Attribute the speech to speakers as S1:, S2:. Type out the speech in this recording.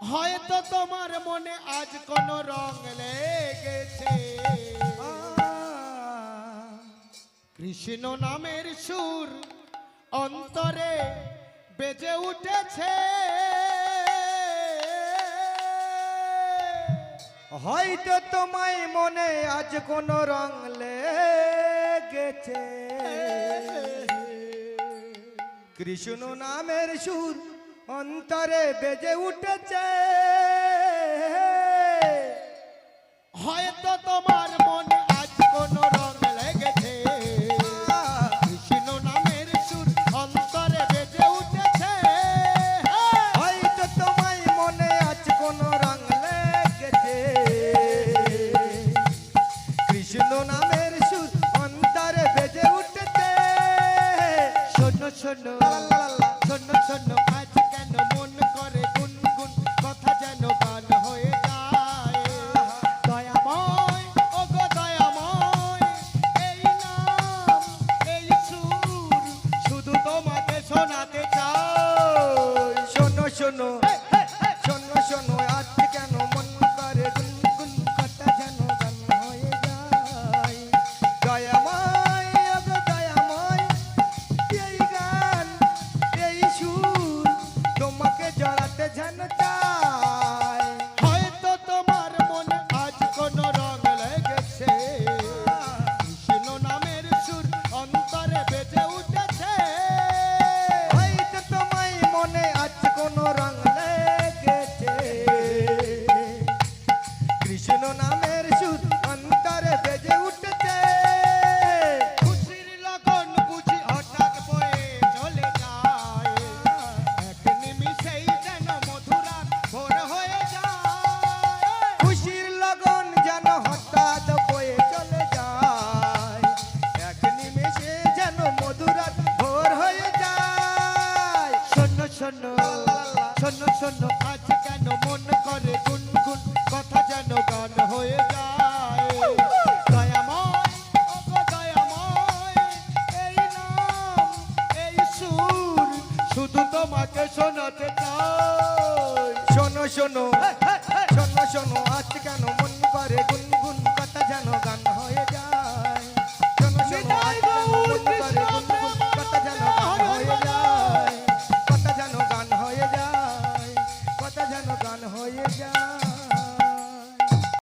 S1: হয়তো তোমার মনে আজ কোন রং লেগেছে। কৃষ্ণ নামের সুর অন্তরে বেজে উঠেছে।
S2: হয়তো তোমায় মনে আজ কোন রং লেগেছে। কৃষ্ণ নামের সুর অন্তরে বেজে উঠেছে।
S1: হয়তো তোমার মনে আজ কোন রং লেগেছে। কৃষ্ণ নামের সুর অন্তরে বেজে উঠেছে।
S2: হয়তো তোমায় মনে আজ কোন রং লেগেছে। কৃষ্ণ নামের সুর অন্তরে বেজে উঠেছে।
S1: শোনো শোনো শোনো শোনো।
S2: শোনো শোনো শোনো শোনো, আজ কেন মন করে গুনগুন, কথা যেন গান হয়ে যায়। দয়াময়,
S1: ওগো দয়াময়, এই নাম, এই সুর শুধু তোমাকে শোনাতে চাই।
S2: শোনো শোনো শোনো শোনো, আজ কেন